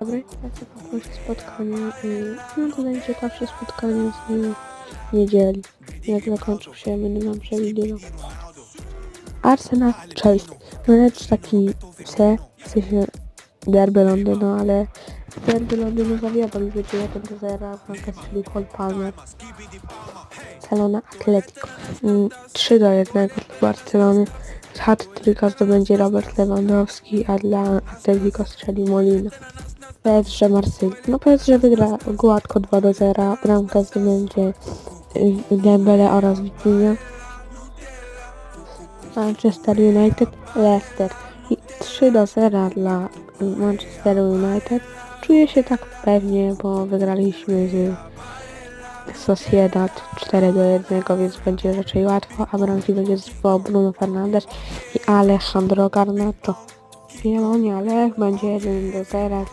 Dobry, ja chcę poprosić spotkanie i no to najciekawsze spotkanie z niedzieli. Jak zakończył się, będę wam przewidywał. Arsenal Chelsea. No lecz taki se, w sensie derby Londynu, ale derby Londynu zawiodł i będzie 1 do 0 bramkę strzelił Cole Palmer. Barcelona Atletico. Mm, 3 do 1 dla Barcelony. Hat-tricka zdobędzie Robert Lewandowski, a dla Atletico strzeli Molina. PSG Marsylia. No PSG wygra gładko 2 do 0. Bramkę zdobędzie y, Dembele oraz Vitinha. Manchester United Leicester. I 3 do 0 dla Manchester United. Czuję się tak pewnie, bo wygraliśmy z Sociedad 4 do 1, więc będzie raczej łatwo, a bramki będzie zwołał Bruno Fernandes i Alejandro Garnacho. Wielonie, ale będzie 1 do 0